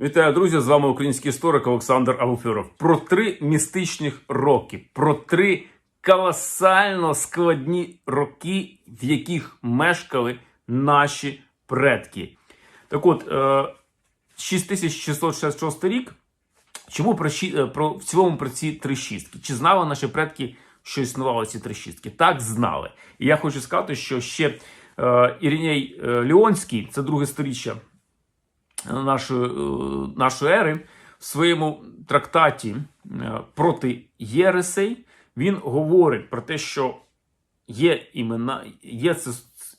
Вітаю, друзі! З вами український історик Олександр Авуфьоров. Про три містичних роки, про три колосально складні роки, в яких мешкали наші предки. Так от, е, 6666 рік. Чому про, е, про в цілому про ці три шістки? Чи знали наші предки, що існували ці три шістки? Так, знали. І я хочу сказати, що ще е, Іриней е, Леонський, це друге сторіччя нашої, е, нашої ери, в своєму трактаті е, проти Єресей він говорить про те, що є імена, є це,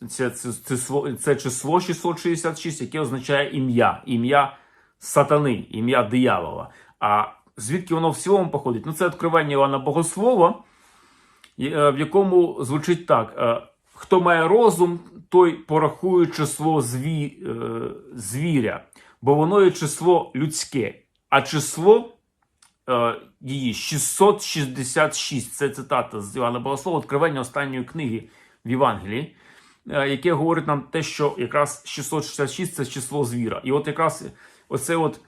це, це, це, це число 666, яке означає ім'я, ім'я сатани, ім'я диявола. А звідки воно в цілому походить? Ну, це відкривання Івана Богослова, е, в якому звучить так: е, хто має розум, той порахує число зві, е, звіря, бо воно є число людське, а число е, її 666. Це цитата з Івана Богослова, відкривання останньої книги в Євангелії, е, яке говорить нам те, що якраз 666 це число звіра. І от якраз оце от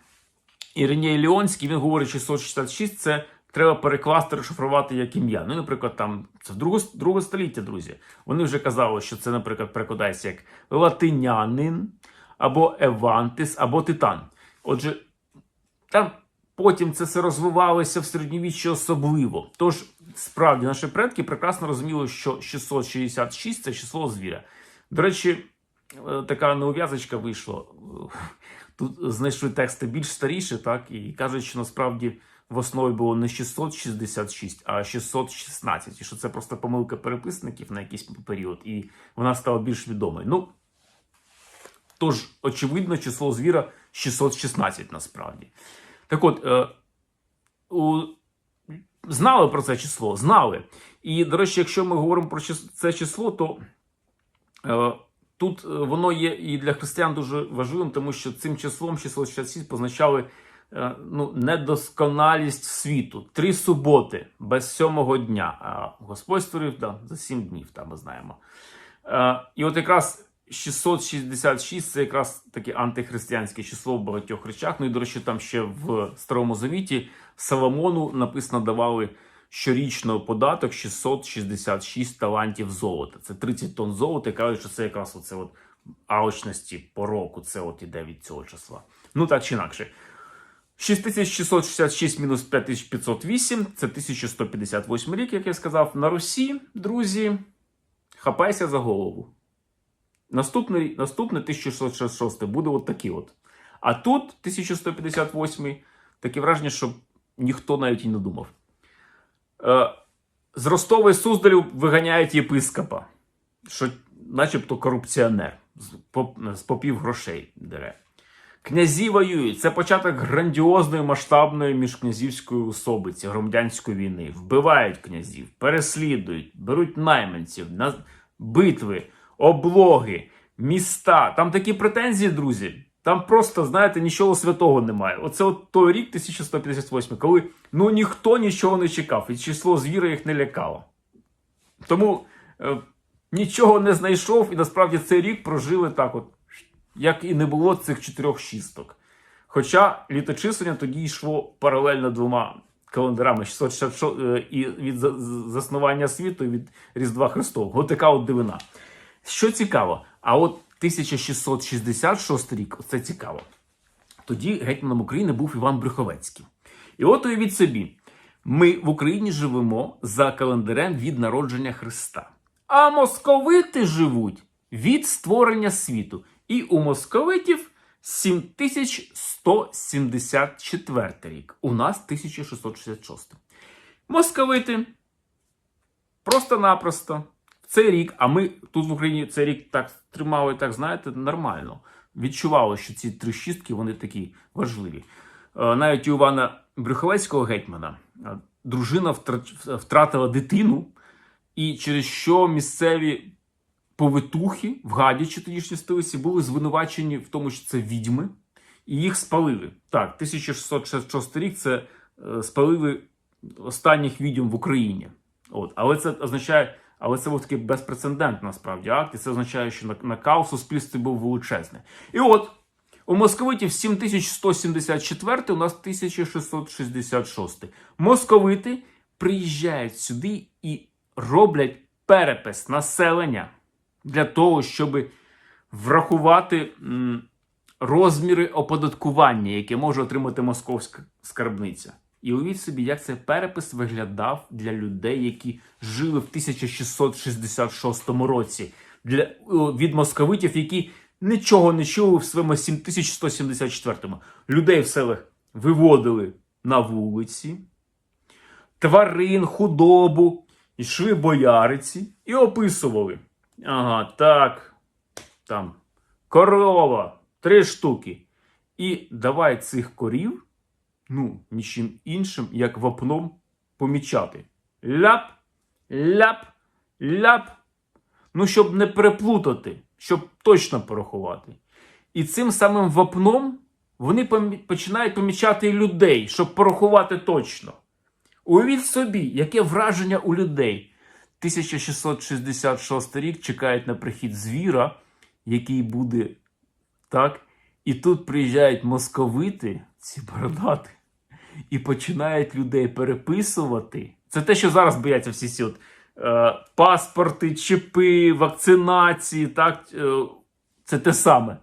Іриній Леонський, він говорить 666, це треба перекласти, розшифрувати як ім'я. Ну, наприклад, там це друге, століття, друзі. Вони вже казали, що це, наприклад, перекладається як латинянин, або Евантис, або Титан. Отже, там потім це все розвивалося в середньовіччі особливо. Тож, справді, наші предки прекрасно розуміли, що 666 це число звіря. До речі, е, така неув'язочка вийшла. Тут знайшли тексти більш старіші, так, і кажуть, що насправді в основі було не 666, а 616. І що це просто помилка переписників на якийсь період, і вона стала більш відомою. Ну, тож, очевидно, число звіра 616 насправді. Так от, е, у, знали про це число? Знали. І, до речі, якщо ми говоримо про це число, то е, тут е, воно є і для християн дуже важливим, тому що цим числом 666 позначали ну, недосконалість світу. Три суботи без сьомого дня. А Господь створив да, за сім днів, там ми знаємо. Е, і от якраз 666 це якраз таке антихристиянське число в багатьох речах. Ну і, до речі, там ще в Старому Завіті Соломону написано давали щорічно податок 666 талантів золота. Це 30 тонн золота. Кажуть, що це якраз оце от алчності по року. Це от іде від цього числа. Ну так чи інакше. 6666 мінус 5508 це 1158 рік, як я сказав. На Русі, друзі, хапайся за голову. Наступний, наступний 1666 буде от такий от. А тут 1158 таке враження, що ніхто навіть і не думав. Е, з Ростова і Суздалю виганяють єпископа, що начебто корупціонер, з попів грошей дере. Князі воюють. Це початок грандіозної масштабної міжкнязівської особиці громадянської війни. Вбивають князів, переслідують, беруть найманців, на битви, облоги, міста. Там такі претензії, друзі. Там просто, знаєте, нічого святого немає. Оце от той рік 1158, коли ну ніхто нічого не чекав, і число звіра їх не лякало. Тому е, нічого не знайшов, і насправді цей рік прожили так, от, як і не було цих чотирьох шісток. Хоча літочислення тоді йшло паралельно двома календарами 666 е, і від заснування світу, і від Різдва Христового. От така от дивина. Що цікаво, а от 1666 рік, це цікаво. Тоді гетьманом України був Іван Брюховецький. І от уявіть собі, ми в Україні живемо за календарем від народження Христа. А московити живуть від створення світу. І у московитів 7174 рік. У нас 1666. Московити просто-напросто в цей рік, а ми тут в Україні цей рік так тримали, так знаєте, нормально. Відчували, що ці три шістки вони такі важливі. Е, Навіть у Івана Брюховецького гетьмана е, дружина втратила дитину, і через що місцеві повитухи в Гадячі тодішній столиці були звинувачені в тому, що це відьми, і їх спалили. Так, 1666 рік це е, спалили останніх відьом в Україні. От, але це означає, але це був такий безпрецедентний насправді акт, і це означає, що накал суспільстві був величезний. І от У московитів 7174, у нас 1666. Московити приїжджають сюди і роблять перепис населення для того, щоб врахувати розміри оподаткування, яке може отримати московська скарбниця. І уявіть собі, як цей перепис виглядав для людей, які жили в 1666 році, для, від московитів, які нічого не чули в своєму 7174. Людей в селах виводили на вулиці, тварин, худобу, йшли бояриці і описували. Ага, так, там корова, три штуки. І давай цих корів, ну, нічим іншим, як вапном, помічати. Ляп, ляп, ляп. Ну, щоб не переплутати, щоб точно порахувати. І цим самим вапном вони починають помічати людей, щоб порахувати точно. Уявіть собі, яке враження у людей. 1666 рік чекають на прихід звіра, який буде так. І тут приїжджають московити, ці бородати, і починають людей переписувати. Це те, що зараз бояться всі ці е, паспорти, чіпи, вакцинації. Так, е, це те саме.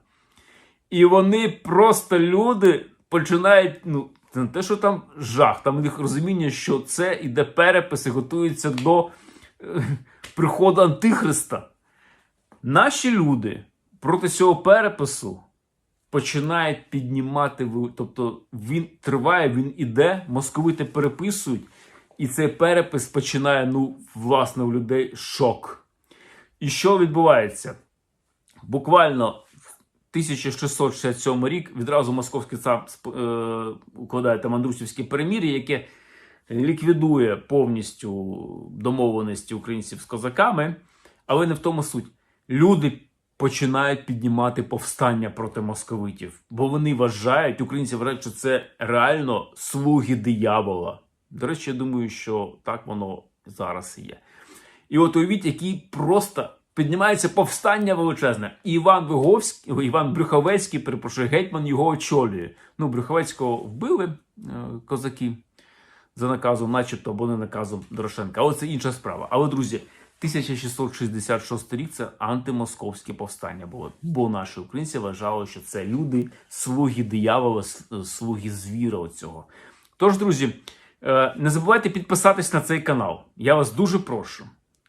І вони просто люди починають. ну, це не те, що там жах, там у них розуміння, що це іде перепис і готується до приходу Антихриста. Наші люди проти цього перепису починають піднімати, тобто він триває, він іде, московити переписують, і цей перепис починає, ну, власне, у людей шок. І що відбувається? Буквально в 1667 рік відразу московський цар е, укладає там Андрусівське перемір'я, яке ліквідує повністю домовленості українців з козаками, але не в тому суть. Люди починають піднімати повстання проти московитів, бо вони вважають, українці вважають, що це реально слуги диявола. До речі, я думаю, що так воно зараз і є. І от уявіть, який просто піднімається повстання величезне. Іван Виговський, Іван Брюховецький, перепрошую, гетьман його очолює. Ну, Брюховецького вбили е, козаки за наказом, начебто, або не наказом Дорошенка. Але це інша справа. Але, друзі, 1666 рік це антимосковське повстання було. Бо наші українці вважали, що це люди, слуги диявола, с- слуги звіра оцього. Тож, друзі, е, не забувайте підписатись на цей канал. Я вас дуже прошу.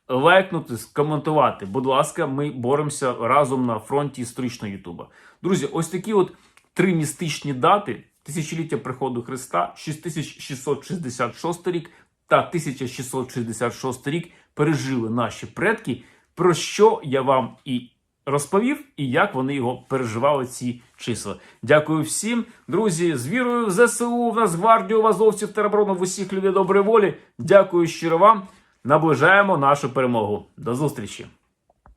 Лайкнути, скоментувати. Будь ласка, ми боремося разом на фронті історичного Ютуба. Друзі, ось такі от три містичні дати: тисячоліття приходу Христа, 6666 рік та 1666 рік пережили наші предки, про що я вам і розповів, і як вони його переживали, ці числа. Дякую всім, друзі. З вірою в ЗСУ, в Нацгвардію, в Азовців, тероборону, в усіх людей доброї волі. Дякую щиро вам. Наближаємо нашу перемогу. До зустрічі!